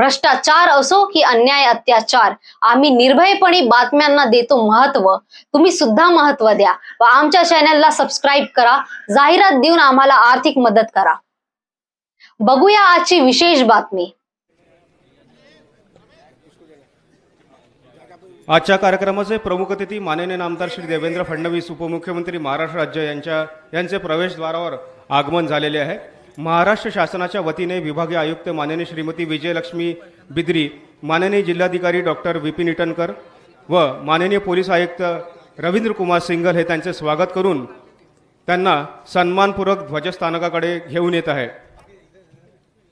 भ्रष्टाचार असो की अन्याय अत्याचार आम्ही निर्भयपणे बातम्यांना देतो महत्त्व. तुम्ही सुद्धा महत्त्व द्या व आमच्या चॅनलला सबस्क्राईब करा. जाहिरात देऊन आम्हाला आर्थिक मदत करा. बघूया आजची विशेष बातमी. आजच्या कार्यक्रमाचे प्रमुख अतिथी माननीय नामदार श्री देवेंद्र फडणवीस उपमुख्यमंत्री महाराष्ट्र राज्य यांच्या यांचे प्रवेशद्वारावर आगमन झालेले आहे. महाराष्ट्र शासनाच्या वतीने विभागीय आयुक्त माननीय श्रीमती विजयलक्ष्मी बिद्री माननीय जिल्हाधिकारी डॉक्टर विपिन इटनकर व माननीय पोलीस आयुक्त रवींद्र कुमार सिंगल हे त्यांचे स्वागत करून त्यांना सन्मानपूर्वक ध्वजस्थानकाकडे घेऊन येत आहे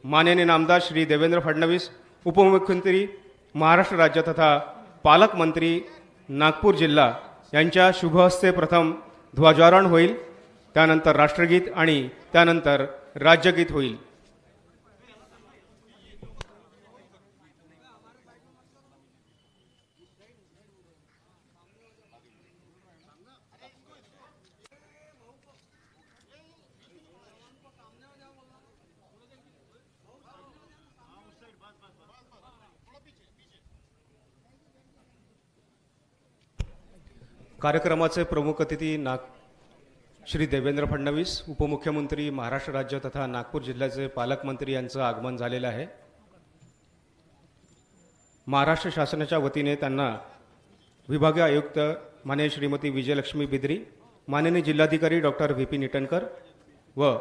माननीय नामदार श्री देवेंद्र फडणवीस उपमुख्यमंत्री महाराष्ट्र राज्य तथा पालकमंत्री नागपूर जिल्हा यांच्या शुभहस्ते प्रथम ध्वजारोहण होईल. त्यानंतर राष्ट्रगीत आणि त्यानंतर राज्यगीत होईल. कार्यक्रमाचे प्रमुख अतिथी नाग श्री देवेंद्र फडणवीस उपमुख्यमंत्री महाराष्ट्र राज्य तथा नागपूर जिल्ह्याचे पालकमंत्री यांचं आगमन झालेलं आहे. महाराष्ट्र शासनाच्या वतीने त्यांना विभागीय आयुक्त माननीय श्रीमती विजयलक्ष्मी बिद्री माननीय जिल्हाधिकारी डॉक्टर व्ही पी निटणकर व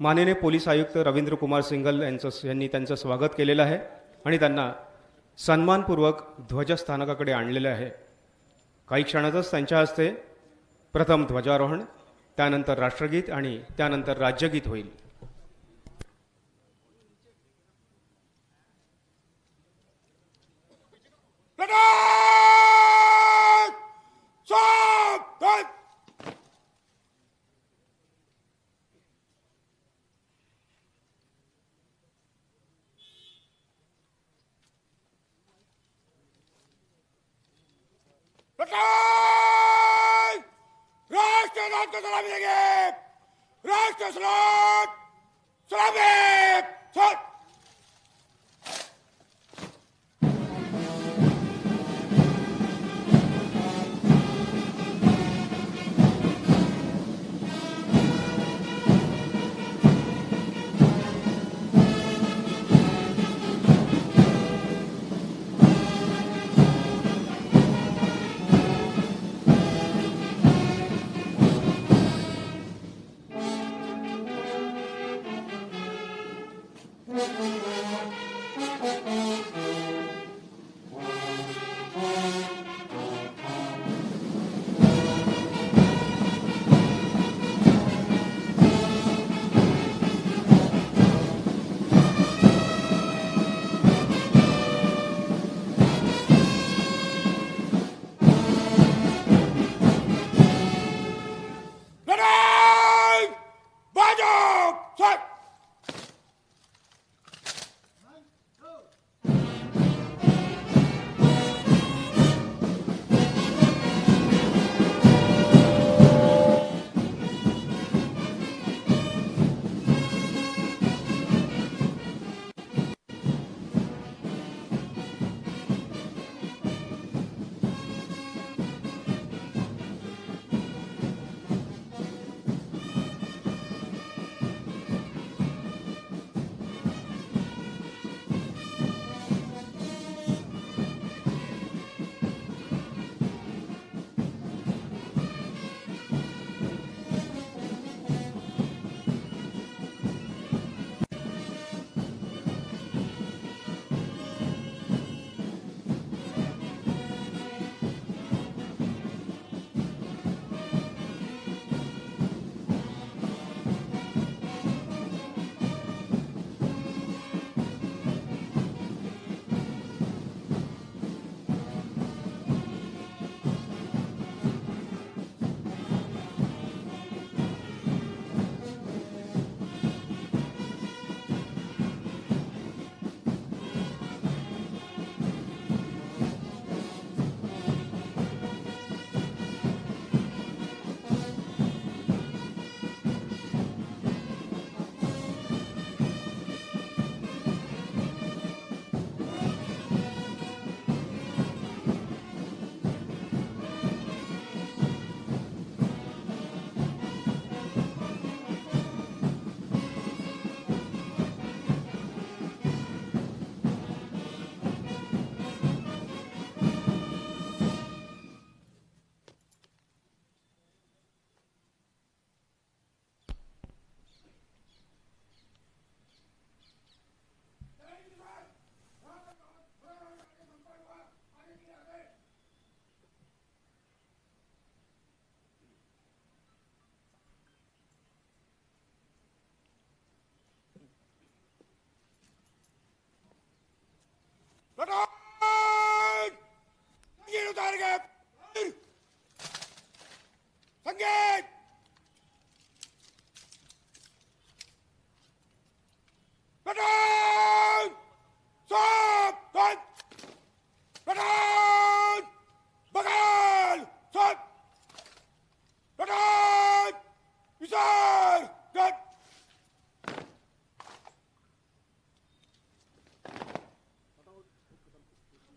माननीय पोलीस आयुक्त रवींद्र कुमार सिंगल यांचं यांनी त्यांचं स्वागत केलेलं आहे आणि त्यांना सन्मानपूर्वक ध्वजस्थानकाकडे आणलेलं आहे. काही क्षणातच त्यांच्या हस्ते प्रथम ध्वजारोहण त्यानंतर राष्ट्रगीत आणि त्यानंतर राज्यगीत होईल Grenade! Stop! রাষ্ট্রনাথ সালামি থেকে রাষ্ট্র সালাম সালামে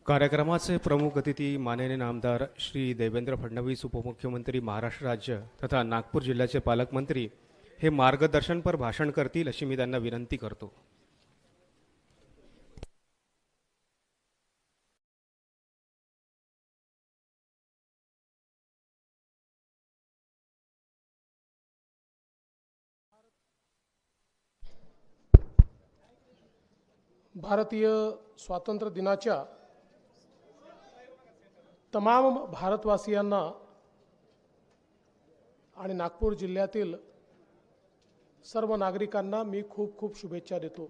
कार्यक्रमाचे प्रमुख अतिथी माननीय नामदार श्री देवेंद्र फडणवीस उपमुख्यमंत्री महाराष्ट्र राज्य तथा नागपूर जिल्ह्याचे पालकमंत्री हे मार्गदर्शनपर भाषण करतील अशी मी त्यांना विनंती करतो. भारतीय स्वातंत्र्य दिनाच्या तमाम भारतवासियांना आणि नागपूर जिल्ह्यातील सर्व नागरिकांना मी खूप खूप शुभेच्छा देतो.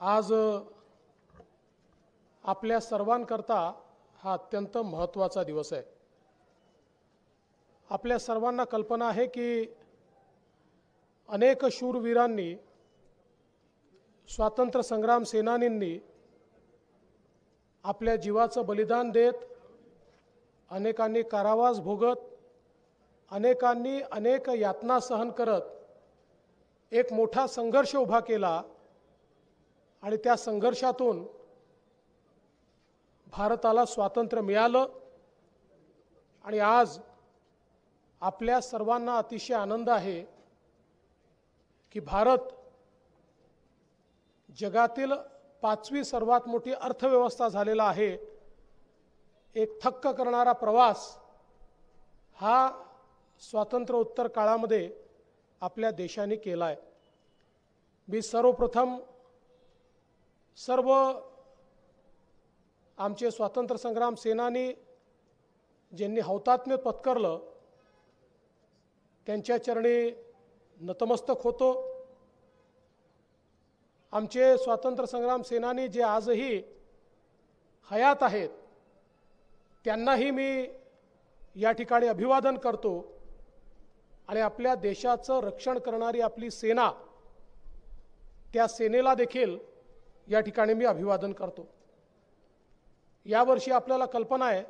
आज आपल्या सर्वांकरता हा अत्यंत महत्त्वाचा दिवस आहे. आपल्या सर्वांना कल्पना आहे की अनेक शूरवीरांनी स्वातंत्र्य संग्राम सेनानींनी आपल्या जीवाचं बलिदान देत अनेकांनी कारावास भोगत अनेकांनी अनेक यातना सहन करत एक मोठा संघर्ष उभा केला आणि त्या संघर्षातून भारताला स्वातंत्र्य मिळालं आणि आज आपल्या सर्वांना अतिशय आनंद आहे की भारत जगातील पाचवी सर्वात मोठी अर्थव्यवस्था झालेला आहे. एक थक्क करणारा प्रवास हा स्वातंत्र्योत्तर काळामध्ये आपल्या देशाने केला आहे मी सर्वप्रथम सर्व आमचे स्वातंत्र्य संग्राम सेनानी ज्यांनी हौतात्म्य पत्करलं त्यांच्या चरणी नतमस्तक होतो. आमचे स्वातंत्र्य संग्राम सेनानी जे आजही हयात आहेत त्यांनाही मी या ठिकाणी अभिवादन करतो आणि आपल्या देशाचं रक्षण करणारी आपली सेना त्या सेनेला देखील या ठिकाणी मी अभिवादन करतो. यावर्षी आपल्याला कल्पना आहे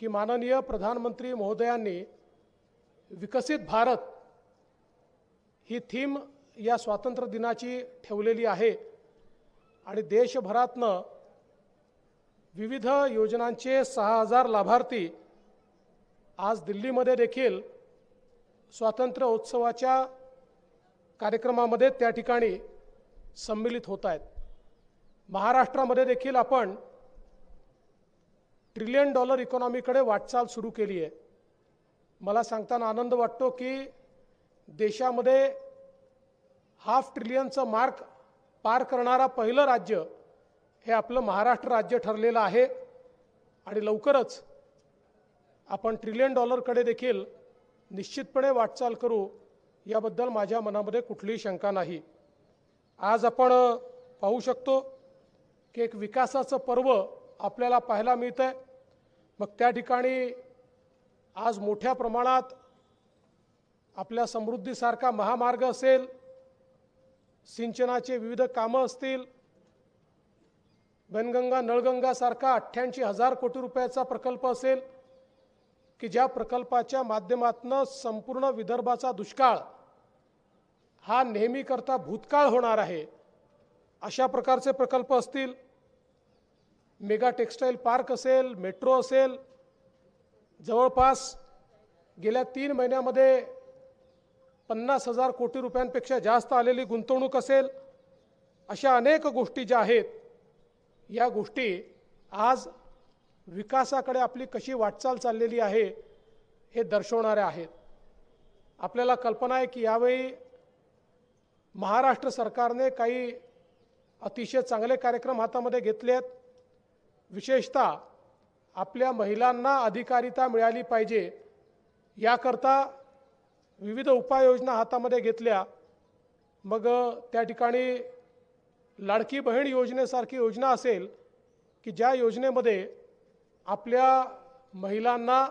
की माननीय प्रधानमंत्री महोदयांनी विकसित भारत ही थीम या स्वातंत्र्य दिनाची ठेवलेली आहे. आणि देशभरातनं विविध योजनांचे सहा हजार लाभार्थी आज दिल्लीमध्ये देखील स्वातंत्र्य उत्सवाच्या कार्यक्रमामध्ये त्या ठिकाणी संमिलित होत आहेत. महाराष्ट्रामध्ये देखील आपण ट्रिलियन डॉलर इकॉनॉमीकडे वाटचाल सुरू केली आहे. मला सांगताना आनंद वाटतो की देशामध्ये हाफ ट्रिलियनचं मार्क पार करणारा पहिलं राज्य हे आपलं महाराष्ट्र राज्य ठरलेलं आहे. आणि लवकरच आपण ट्रिलियन डॉलरकडे देखील निश्चितपणे वाटचाल करू याबद्दल माझ्या मनामध्ये कुठलीही शंका नाही. आज आपण पाहू शकतो की एक विकासाचं पर्व आपल्याला पाहायला मिळतं आहे मग त्या ठिकाणी आज मोठ्या प्रमाणात आपल्या समृद्धीसारखा महामार्ग असेल सिंचनाचे विविध कामं असतील. बनगंगा नळगंगासारखा अठ्ठ्याऐंशी हजार कोटी रुपयाचा प्रकल्प असेल की ज्या प्रकल्पाच्या माध्यमातून संपूर्ण विदर्भाचा दुष्काळ हा नेहमीकरता भूतकाळ होणार आहे अशा प्रकारचे प्रकल्प असतील. मेगा टेक्स्टाईल पार्क असेल मेट्रो असेल. जवळपास गेल्या तीन महिन्यामध्ये पन्नास हजार कोटी रुपयांपेक्षा जास्त आलेली गुंतवणूक असेल अशा अनेक गोष्टी ज्या आहेत या गोष्टी आज विकासाकडे आपली कशी वाटचाल चाललेली आहे हे दर्शवणाऱ्या आहेत. आपल्याला कल्पना आहे की यावेळी महाराष्ट्र सरकारने काही अतिशय चांगले कार्यक्रम हातामध्ये घेतले आहेत. विशेषतः आपल्या महिलांना अधिकारिता मिळाली पाहिजे याकरता विविध उपाययोजना हातामध्ये घेतल्या. मग त्या ठिकाणी लाडकी बहीण योजनेसारखी योजना असेल की ज्या योजनेमध्ये आपल्या महिलांना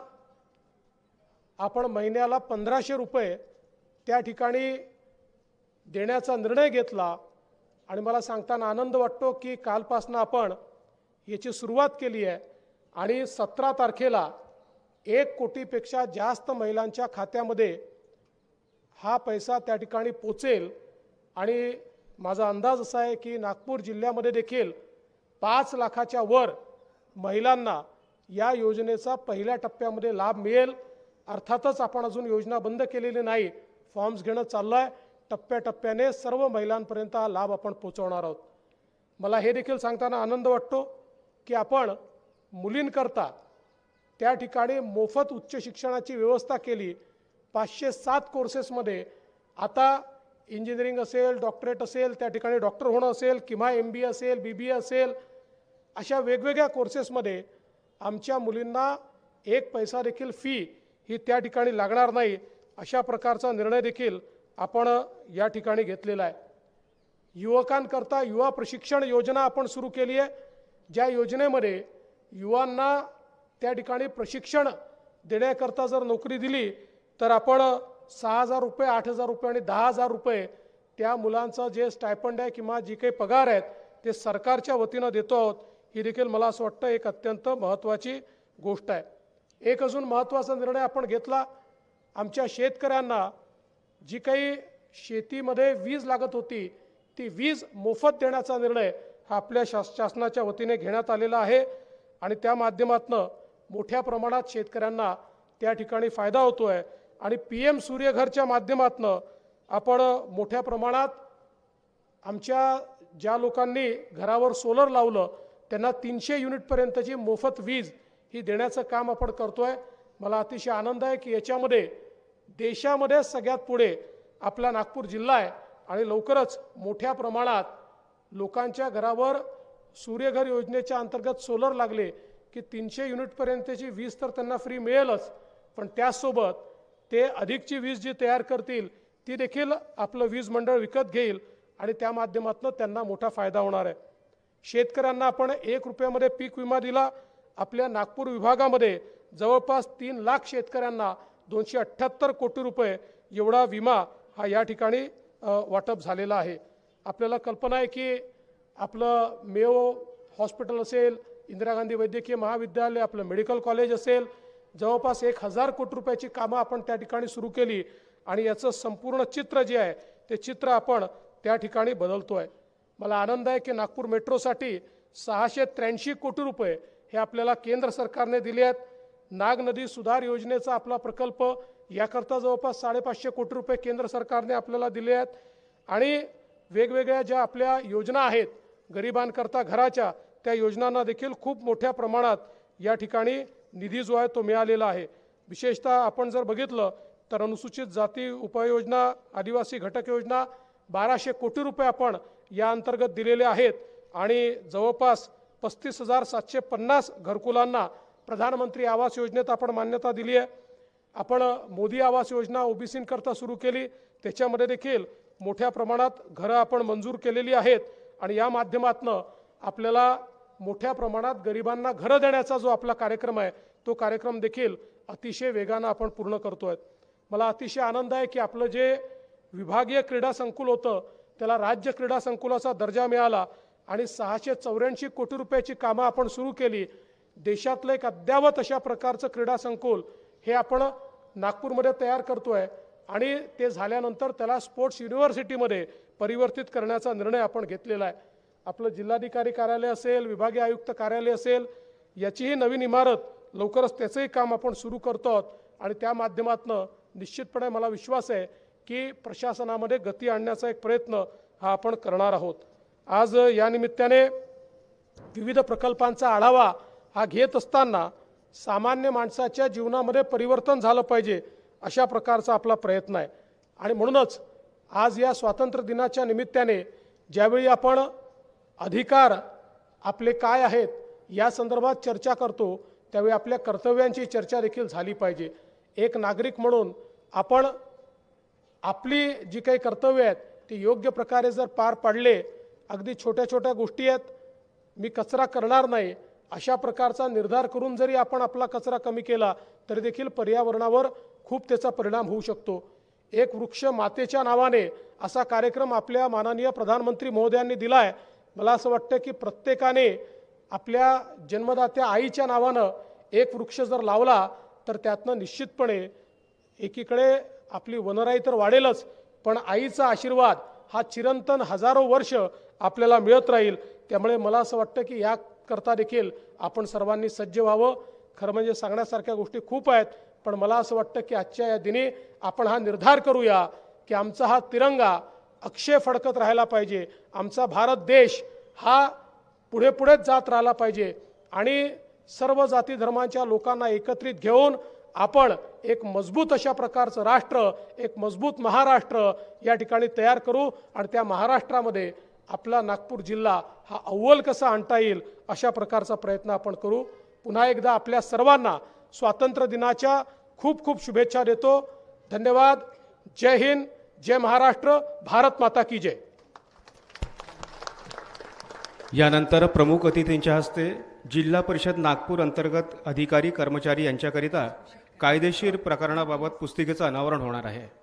आपण महिन्याला पंधराशे रुपये त्या ठिकाणी देण्याचा निर्णय घेतला आणि मला सांगताना आनंद वाटतो की कालपासनं आपण याची सुरुवात केली आहे आणि सतरा तारखेला एक कोटीपेक्षा जास्त महिलांच्या खात्यामध्ये हा पैसा त्या ठिकाणी पोचेल. आणि माझा अंदाज असा आहे की नागपूर जिल्ह्यामध्ये देखील पाच लाखाच्या वर महिलांना या योजनेचा पहिल्या टप्प्यामध्ये लाभ मिळेल. अर्थातच आपण अजून योजना बंद केलेली नाही. फॉर्म्स घेणं चाललं आहे टप्प्याटप्प्याने सर्व महिलांपर्यंत हा लाभ आपण पोचवणार आहोत. मला हे देखील सांगताना आनंद वाटतो की आपण मुलींकरता त्या ठिकाणी मोफत उच्च शिक्षणाची व्यवस्था केली. पाचशे सात कोर्सेसमध्ये आता इंजिनिअरिंग असेल डॉक्टरेट असेल त्या ठिकाणी डॉक्टर होणं असेल किंवा एम बी असेल बी बी ए असेल अशा वेगवेगळ्या कोर्सेसमध्ये आमच्या मुलींना एक पैसा देखील फी ही त्या ठिकाणी लागणार नाही अशा प्रकारचा निर्णय देखील आपण या ठिकाणी घेतलेला आहे. युवकांकरता युवा प्रशिक्षण योजना आपण सुरू केली आहे ज्या योजनेमध्ये युवांना त्या ठिकाणी प्रशिक्षण देण्याकरता जर नोकरी दिली तर आपण सहा हजार रुपये आठ हजार रुपये आणि दहा हजार रुपये त्या मुलांचं जे स्टायपंड आहे किंवा जी काही पगार आहेत ते सरकारच्या वतीनं देतो आहोत. ही देखील मला असं वाटतं एक अत्यंत महत्त्वाची गोष्ट आहे. एक अजून महत्त्वाचा निर्णय आपण घेतला. आमच्या शेतकऱ्यांना जी काही शेतीमध्ये वीज लागत होती ती वीज मोफत देण्याचा निर्णय हा आपल्या शास शासनाच्या वतीने घेण्यात आलेला आहे. आणि त्या माध्यमातनं मोठ्या प्रमाणात शेतकऱ्यांना त्या ठिकाणी फायदा होतो आहे आणि पी एम सूर्यघरच्या माध्यमातनं आपण मोठ्या प्रमाणात आमच्या ज्या लोकांनी घरावर सोलर लावलं त्यांना तीनशे युनिटपर्यंतची मोफत वीज ही देण्याचं काम आपण करतो आहे मला अतिशय आनंद आहे की याच्यामध्ये देशामध्ये सगळ्यात पुढे आपला नागपूर जिल्हा आहे आणि लवकरच मोठ्या प्रमाणात लोकांच्या घरावर सूर्यघर योजनेच्या अंतर्गत सोलर लागले की तीनशे युनिटपर्यंतची वीज तर त्यांना फ्री मिळेलच. पण त्याचसोबत ते अधिकची वीज जी तयार करतील ती देखील आपलं वीज मंडळ विकत घेईल आणि त्या माध्यमातून त्यांना मोठा फायदा होणार आहे. शेतकऱ्यांना आपण एक रुपयामध्ये पीक विमा दिला आपल्या नागपूर विभागामध्ये जवळपास तीन लाख शेतकऱ्यांना दोनशे अठ्ठ्याहत्तर कोटी रुपये एवढा विमा हा या ठिकाणी वाटप झालेला आहे. आपल्याला कल्पना आहे की आपलं मेओ हॉस्पिटल असेल इंदिरा गांधी वैद्यकीय महाविद्यालय आपलं मेडिकल कॉलेज असेल जवळपास एक हजार कोटी रुपयाची कामं आपण त्या ठिकाणी सुरू केली आणि याचं संपूर्ण चित्र जे आहे ते चित्र आपण त्या ठिकाणी बदलतो आहे मला आनंद आहे की नागपूर मेट्रोसाठी सहाशे त्र्याऐंशी कोटी रुपये हे आपल्याला केंद्र सरकारने दिले आहेत. नाग नदी सुधार योजनेचा आपला प्रकल्प याकरता जवळपास साडेपाचशे कोटी रुपये केंद्र सरकारने आपल्याला दिले आहेत. आणि वेगवेगळ्या ज्या आपल्या योजना आहेत गरिबांकरता घराच्या त्या योजनांना देखील खूप मोठ्या प्रमाणात या ठिकाणी निधी जो आहे तो मिळालेला आहे. विशेषतः आपण जर बघितलं तर अनुसूचित जाती उपाययोजना आदिवासी घटक योजना बाराशे कोटी रुपये आपण या अंतर्गत दिलेले आहेत आणि जवळपास पस्तीस हजार सातशे पन्नास घरकुलांना प्रधानमंत्री आवास योजनेत आपण मान्यता दिली आहे. आपण मोदी आवास योजना ओबीसींकरता सुरू केली. त्याच्यामध्ये देखील मोठ्या प्रमाणात घरं आपण मंजूर केलेली आहेत आणि या माध्यमातनं आपल्याला मोठ्या प्रमाणात गरिबांना घरं देण्याचा जो आपला कार्यक्रम आहे तो कार्यक्रम देखील अतिशय वेगानं आपण पूर्ण करतो आहे मला अतिशय आनंद आहे की आपलं जे विभागीय क्रीडा संकुल होतं त्याला राज्य क्रीडा संकुलाचा दर्जा मिळाला आणि सहाशे चौऱ्याऐंशी कोटी रुपयाची कामं आपण सुरू केली. देशातलं एक अद्यावत अशा प्रकारचं क्रीडा संकुल हे आपण नागपूरमध्ये तयार करतो आहे आणि ते झाल्यानंतर त्याला स्पोर्ट्स युनिव्हर्सिटीमध्ये परिवर्तित करण्याचा निर्णय आपण घेतलेला आहे. आपलं जिल्हाधिकारी कार्यालय असेल विभागीय आयुक्त कार्यालय असेल याचीही नवीन इमारत लवकरच त्याचंही काम आपण सुरू करतो आहोत आणि त्या माध्यमातनं निश्चितपणे मला विश्वास आहे की प्रशासनामध्ये गती आणण्याचा एक प्रयत्न हा आपण करणार आहोत. आज या निमित्ताने विविध प्रकल्पांचा आढावा हा घेत असताना सामान्य माणसाच्या जीवनामध्ये परिवर्तन झालं पाहिजे अशा प्रकारचा आपला प्रयत्न आहे. आणि म्हणूनच आज या स्वातंत्र्य दिनाच्या निमित्ताने ज्यावेळी आपण अधिकार आपले काय आहेत या संदर्भात चर्चा करतो. त्यावेळी आपल्या कर्तव्यांची चर्चा देखील झाली पाहिजे. एक नागरिक म्हणून आपण आपली जी काही कर्तव्य आहेत ती योग्य प्रकारे जर पार पाडले अगदी छोट्या छोट्या गोष्टी आहेत मी कचरा करणार नाही अशा प्रकारचा निर्धार करून जरी आपण आपला कचरा कमी केला तरी देखील पर्यावरणावर खूप त्याचा परिणाम होऊ शकतो. एक वृक्ष मातेच्या नावाने असा कार्यक्रम आपल्या माननीय प्रधानमंत्री महोदयांनी दिला आहे मला असं वाटतं की प्रत्येकाने आपल्या जन्मदात्या आईच्या नावानं एक वृक्ष जर लावला तर त्यातनं निश्चितपणे एकीकडे आपली वनराई तर वाढेलच पण आईचा आशीर्वाद हा चिरंतन हजारो वर्ष आपल्याला मिळत राहील. त्यामुळे मला असं वाटतं की याकरता देखील आपण सर्वांनी सज्ज व्हावं. खरं म्हणजे सांगण्यासारख्या गोष्टी खूप आहेत पण मला असं वाटतं की आजच्या या दिनी आपण हा निर्धार करूया की आमचा हा तिरंगा अक्षय फडकत राहायला पाहिजे. आमचा भारत देश हा पुढे पुढेच जात राहिला पाहिजे. आणि सर्व जाती धर्मांच्या लोकांना एकत्रित घेऊन आपण एक मजबूत अशा प्रकारचं राष्ट्र एक मजबूत महाराष्ट्र या ठिकाणी तयार करू आणि त्या महाराष्ट्रामध्ये आपला नागपूर जिल्हा हा अव्वल कसा आणता येईल अशा प्रकारचा प्रयत्न आपण करू. पुन्हा एकदा आपल्या सर्वांना स्वातंत्र्य दिनाच्या खूप खूप शुभेच्छा देतो. धन्यवाद. जय हिंद. जय महाराष्ट्र भारत माता की जय. यानंतर प्रमुख अतिथींच्या हस्ते जिल्हा परिषद नागपूर अंतर्गत अधिकारी कर्मचारी यांच्याकरिता कायदेशीर प्रकरणाबाबत पुस्तिकेचं अनावरण होणार आहे.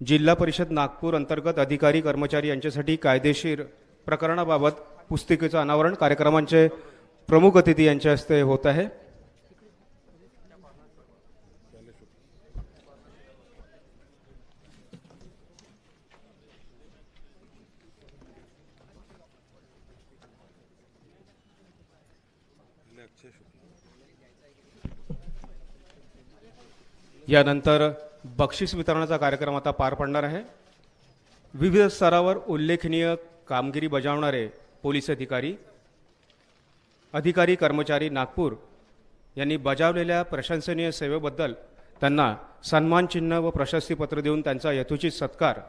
जिल्हा परिषद नागपूर अंतर्गत अधिकारी कर्मचारी यांच्यासाठी कायदेशीर प्रकरणाबाबत पुस्तिकेचं अनावरण कार्यक्रमांचे प्रमुख अतिथी यांच्या हस्ते होत आहे. यानंतर बक्षीस वितरणाचा कार्यक्रम आता पार पडणार आहे. विविध स्तरावर उल्लेखनीय कामगिरी बजावणारे पोलीस अधिकारी अधिकारी कर्मचारी नागपूर यांनी बजावलेल्या प्रशंसनीय सेवेबद्दल त्यांना सन्मानचिन्ह व प्रशस्तीपत्र देऊन त्यांचा यथोचित सत्कार.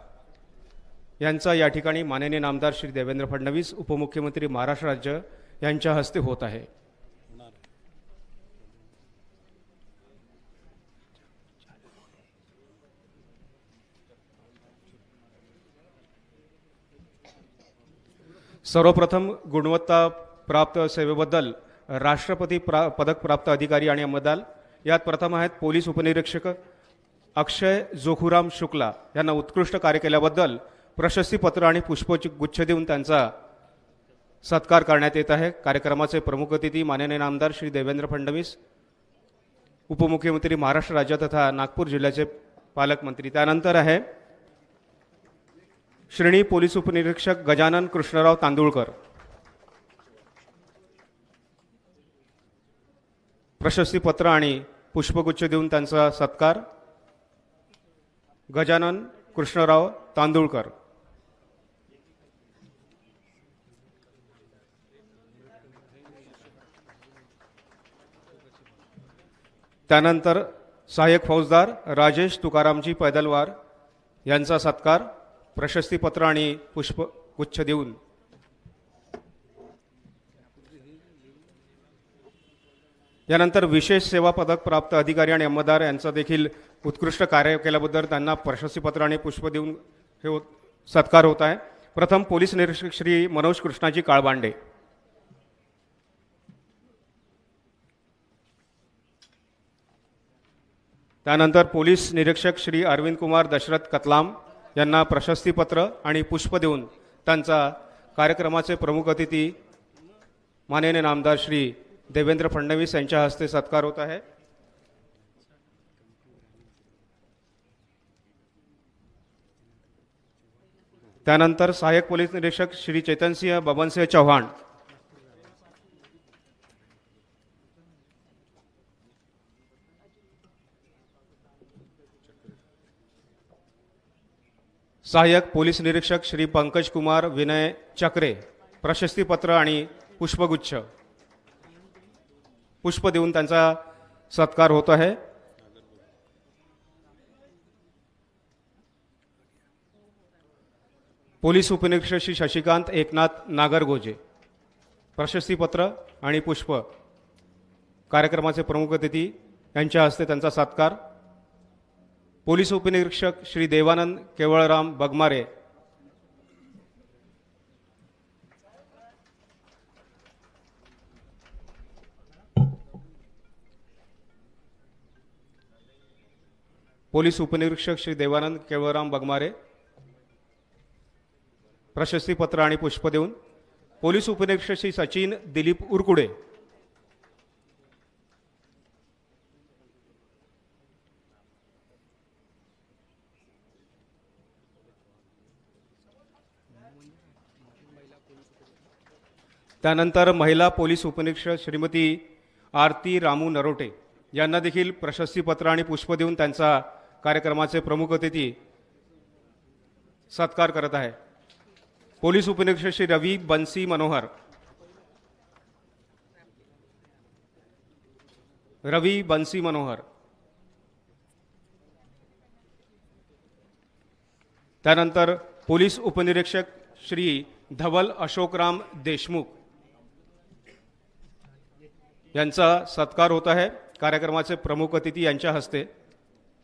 यांचा या ठिकाणी माननीय नामदार श्री देवेंद्र फडणवीस उपमुख्यमंत्री महाराष्ट्र राज्य यांच्या हस्ते होत आहे. सर्वप्रथम गुणवत्ता प्राप्त सेवेबद्दल राष्ट्रपती प्रा पदक प्राप्त अधिकारी आणि अंमलदार यात प्रथम आहेत पोलीस उपनिरीक्षक अक्षय जोखुराम शुक्ला. यांना उत्कृष्ट कार्य केल्याबद्दल प्रशस्तीपत्र आणि पुष्पगुच्छ देऊन त्यांचा सत्कार करण्यात येत आहे. कार्यक्रमाचे प्रमुख अतिथी माननीय नामदार श्री देवेंद्र फडणवीस उपमुख्यमंत्री महाराष्ट्र राज्य तथा नागपूर जिल्ह्याचे पालकमंत्री. त्यानंतर आहे श्रेणी पोलीस उपनिरीक्षक गजानन कृष्णराव तांदुळकर. प्रशस्तीपत्र आणि पुष्पगुच्छ देऊन त्यांचा सत्कार. गजानन कृष्णराव तांदुळकर. त्यानंतर सहाय्यक फौजदार राजेश तुकारामजी पैदलवार यांचा सत्कार. प्रशस्तीपत्र आणि पुष्पगुच्छ देऊन. यानंतर विशेष सेवा पदक प्राप्त अधिकारी आणि अंमलदार यांचा देखील उत्कृष्ट कार्य केल्याबद्दल त्यांना प्रशस्तीपत्र आणि पुष्प देऊन हे होत सत्कार होत आहे. प्रथम पोलीस निरीक्षक श्री मनोज कृष्णाजी काळबांडे. त्यानंतर पोलीस निरीक्षक श्री अरविंद कुमार दशरथ कतलाम. यांना प्रशस्तीपत्र आणि पुष्प देऊन त्यांचा कार्यक्रमाचे प्रमुख अतिथी माननीय नामदार श्री देवेंद्र फडणवीस यांच्या हस्ते सत्कार होत आहे. त्यानंतर सहाय्यक पोलीस निरीक्षक श्री चेतनसिंह बबनसिंह चव्हाण सहाय्यक पोलीस निरीक्षक श्री पंकज कुमार विनय चक्रे प्रशस्तीपत्र आणि पुष्पगुच्छ. पुष्प देऊन त्यांचा सत्कार होत आहे. पोलीस उपनिरीक्षक श्री शशिकांत एकनाथ नागरगोजे. प्रशस्तीपत्र आणि पुष्प. कार्यक्रमाचे प्रमुख अतिथी यांच्या हस्ते त्यांचा सत्कार. पोलीस उपनिरीक्षक श्री देवानंद केवळराम बगमारे. पोलीस उपनिरीक्षक श्री देवानंद केवळराम बगमारे. प्रशस्तीपत्र आणि पुष्प देऊन पोलीस उपनिरीक्षक श्री सचिन दिलीप उरकुडे. त्यानंतर महिला पोलीस उपनिरीक्षक श्रीमती आरती रामू नरोटे यांना देखील प्रशस्तीपत्र आणि पुष्प देऊन त्यांचा कार्यक्रमाचे प्रमुख अतिथी सत्कार करत आहे. पोलीस उपनिरीक्षक श्री रवी बन्सी मनोहर रवी बन्सी मनोहर त्यानंतर पोलीस उपनिरीक्षक श्री धवल अशोकराम देशमुख यांचा सत्कार होत आहे. कार्यक्रमाचे प्रमुख अतिथी यांच्या हस्ते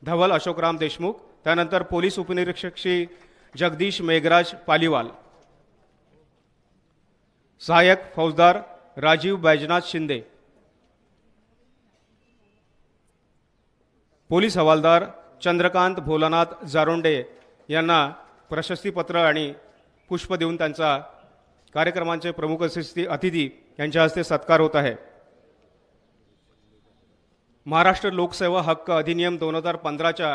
धवल अशोकराम देशमुख त्यानंतर पोलीस उपनिरीक्षक श्री जगदीश मेघराज पालीवाल सहाय्यक फौजदार राजीव बैजनाथ शिंदे पोलीस हवालदार चंद्रकांत भोलानाथ जारोंडे यांना प्रशस्तीपत्र आणि पुष्प देऊन त्यांचा कार्यक्रमांचे प्रमुख अतिथी अतिथी यांच्या हस्ते सत्कार होत आहे. महाराष्ट्र लोकसेवा हक्क अधिनियम दोन हजार पंधराच्या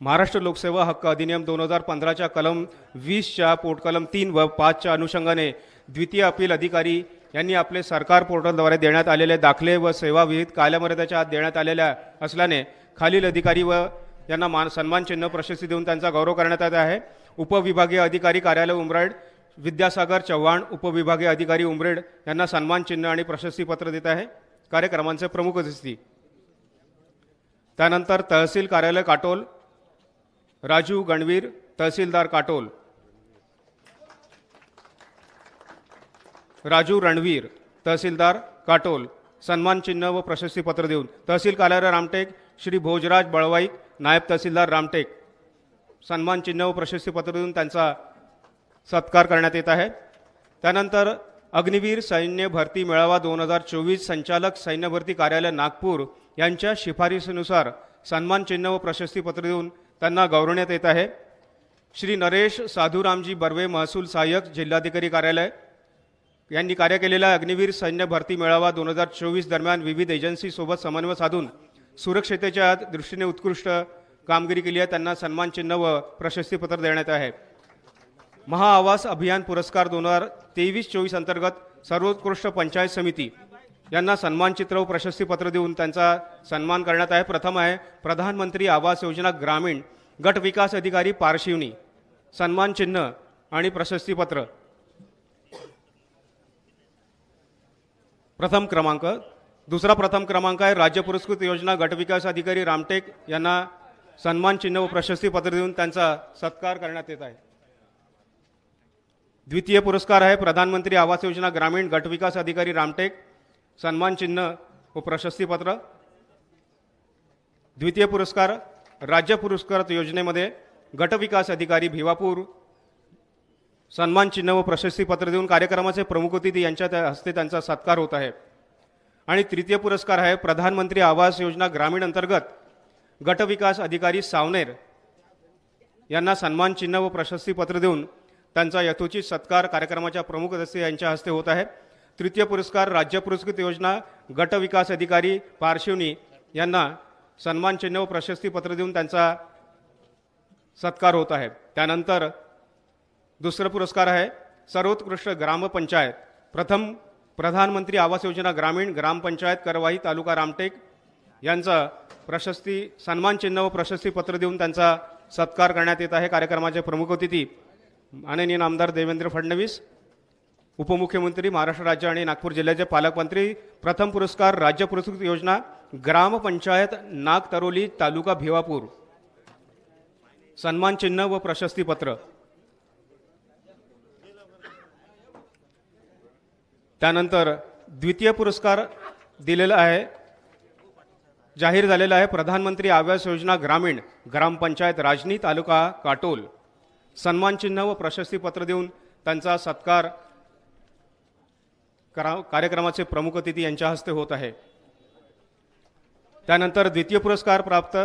महाराष्ट्र लोकसेवा हक्क अधिनियम दोन हजार पंधराच्या कलम वीसच्या पोटकलम तीन व पाचच्या अनुषंगाने द्वितीय अपील अधिकारी यांनी आपले सरकार पोर्टलद्वारे देण्यात आलेले दाखले व सेवा विहित कालमर्यादेच्या आत देण्यात आलेल्या असल्याने खालील अधिकारी व यांना मान सन्मान चिन्ह प्रशस्ती देऊन त्यांचा गौरव करण्यात येत आहे. उपविभागीय अधिकारी कार्यालय उमरेड विद्यासागर चव्हाण उपविभागीय अधिकारी उमरेड यांना सन्मान चिन्ह आणि प्रशस्तीपत्र देत आहे. कार्यक्रमांचे प्रमुख अतिथी. त्यानंतर तहसील कार्यालय काटोल राजू गणवीर तहसीलदार काटोल. राजू रणवीर तहसीलदार काटोल सन्मान चिन्ह व प्रशस्तीपत्र देऊन तहसील कार्यालय रामटेक श्री भोजराज बळवाईक नायब तहसीलदार रामटेक सन्मान चिन्ह व प्रशस्तीपत्र देऊन त्यांचा सत्कार करण्यात येत आहे. त्यानंतर अग्निवीर सैन्य भरती मेळावा दोन हजार चोवीस संचालक सैन्य भरती कार्यालय नागपूर यांच्या शिफारसीनुसार सन्मान चिन्ह व प्रशस्तीपत्र देऊन त्यांना गौरवण्यात येत आहे. श्री नरेश साधूरामजी बर्वे महसूल सहाय्यक जिल्हाधिकारी कार्यालय यांनी कार्य केलेला अग्निवीर सैन्य भरती मेळावा दोन हजार चोवीस दरम्यान विविध एजन्सीसोबत समन्वय साधून सुरक्षितेच्या दृष्टीने उत्कृष्ट कामगिरी केली आहे. त्यांना सन्मानचिन्ह व प्रशस्तीपत्र देण्यात आहे. महाआवास अभियान पुरस्कार दोन हजार तेवीस चोवीस अंतर्गत सर्वोत्कृष्ट पंचायत समिती यांना सन्मानचित्र व प्रशस्तीपत्र देऊन त्यांचा सन्मान करण्यात आहे. प्रथम आहे प्रधानमंत्री आवास योजना ग्रामीण गट विकास अधिकारी पारशिवनी. सन्मानचिन्ह आणि प्रशस्तीपत्र. प्रथम क्रमांक दुसरा प्रथम क्रमांक आहे राज्य पुरस्कृत योजना गट विकास अधिकारी रामटेक. यांना सन्मान चिन्ह व प्रशस्तीपत्र देऊन त्यांचा सत्कार करण्यात येत आहे. द्वितीय पुरस्कार आहे प्रधानमंत्री आवास योजना ग्रामीण गट विकास अधिकारी रामटेक. सन्मान चिन्ह व प्रशस्तीपत्र द्वितीय पुरस्कार राज्य पुरस्कार योजनेमध्ये गट विकास अधिकारी भिवापूर. सन्मान चिन्ह व प्रशस्तीपत्र देऊन कार्यक्रमाचे प्रमुख अतिथी यांच्या त्या हस्ते त्यांचा सत्कार होत आहे. आणि तृतीय पुरस्कार आहे प्रधानमंत्री आवास योजना ग्रामीण अंतर्गत गटविकास अधिकारी सावनेर. यांना सन्मान चिन्ह व प्रशस्तीपत्र देऊन त्यांचा यथोचित सत्कार कार्यक्रमाच्या प्रमुख सदस्य यांच्या हस्ते होत आहे. तृतीय पुरस्कार राज्य पुरस्कृत योजना गट विकास अधिकारी पारशिवनी यांना सन्मान चिन्ह व प्रशस्तीपत्र देऊन त्यांचा सत्कार होत आहे. त्यानंतर दुसरा पुरस्कार आहे सर्वोत्कृष्ट ग्रामपंचायत. प्रथम प्रधानमंत्री आवास योजना ग्रामीण ग्रामपंचायत करवाई तालुका रामटेक यांचा प्रशस्ती सन्मानचिन्ह व प्रशस्तीपत्र देऊन त्यांचा सत्कार करण्यात येत आहे. कार्यक्रमाचे प्रमुख अतिथी माननीय आमदार देवेंद्र फडणवीस उपमुख्यमंत्री महाराष्ट्र राज्य आणि नागपूर जिल्ह्याचे पालकमंत्री प्रथम पुरस्कार राज्य पुरस्कृत योजना ग्रामपंचायत नागतरोली तालुका भिवापूर. सन्मानचिन्ह व प्रशस्तीपत्र त्यानंतर द्वितीय पुरस्कार दिलेला आहे जाहीर झालेला आहे प्रधानमंत्री आवास योजना ग्रामीण ग्रामपंचायत राजनी तालुका काटोल. सन्मानचिन्ह व प्रशस्तीपत्र देऊन त्यांचा सत्कार करा कार्यक्रमाचे प्रमुख अतिथी यांच्या हस्ते होत आहे. त्यानंतर द्वितीय पुरस्कार प्राप्त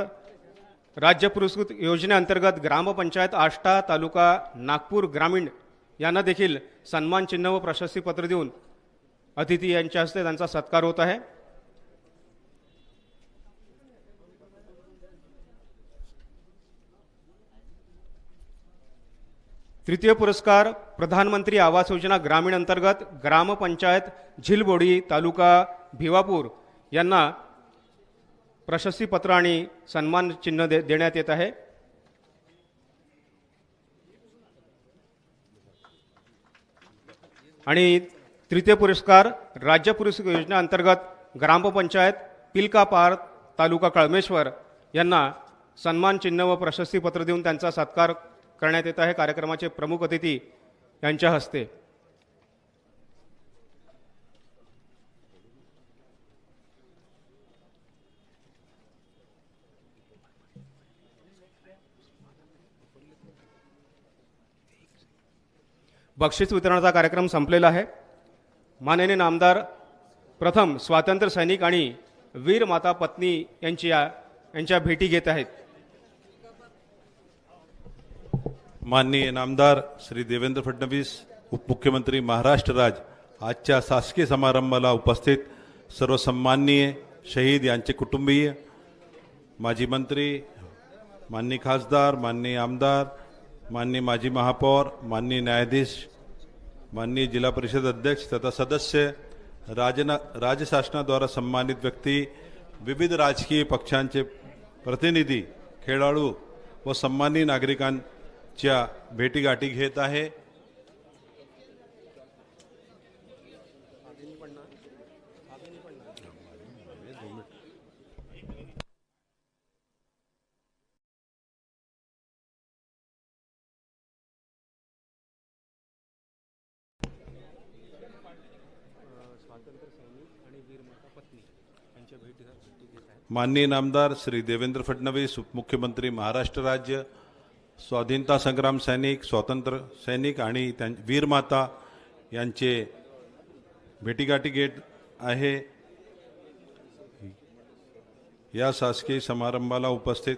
राज्य पुरस्कृत योजनेअंतर्गत ग्रामपंचायत आष्टा तालुका नागपूर ग्रामीण यांना देखील सन्मान चिन्ह व प्रशस्तीपत्र देऊन अतिथी यांच्या हस्ते त्यांचा सत्कार होत आहे. तृतीय पुरस्कार प्रधानमंत्री आवास योजना ग्रामीण अंतर्गत ग्रामपंचायत झिलबोडी तालुका भिवापूर यांना प्रशस्तीपत्र आणि सन्मान चिन्ह दे देण्यात येत आहे. आणि तृतीय पुरस्कार राज्य पुरस्कार योजना अंतर्गत ग्रामपंचायत पिलकापार तालुका कळमेश्वर यांना सन्मान चिन्ह व प्रशस्तीपत्र देऊन त्यांचा सत्कार करण्यात येत आहे. कार्यक्रमाचे प्रमुख अतिथी यांच्या हस्ते. बक्षीस वितरणाचा कार्यक्रम संपलेला आहे. माननीय नामदार प्रथम स्वातंत्र्य सैनिक आणि वीर माता पत्नी यांची या- यांच्या भेटी घेत आहेत. माननीय नामदार श्री देवेंद्र फडणवीस उपमुख्यमंत्री महाराष्ट्र राज आजच्या शासकीय समारंभाला उपस्थित सर्व सन्माननीय शहीद यांचे कुटुंबीय माजी मंत्री माननीय खासदार माननीय आमदार माननीय माजी महापौर माननीय न्यायाधीश माननीय जिला परिषद अध्यक्ष तथा सदस्य राजना राज्य शासनाद्वारा सन्मानित व्यक्ती, विविध राजकीय पक्षांचे प्रतिनिधी, खेळाडू व सन्मानी नागरिकांच्या भेटीगाठी घेत आहे. माननीय नामदार श्री देवेंद्र फडणवीस उपमुख्यमंत्री महाराष्ट्र राज्य स्वाधीनता संग्राम सैनिक स्वातंत्र्य सैनिक आणि त्यां वीरमाता यांचे भेटीगाठी गेट आहे. या शासकीय समारंभाला उपस्थित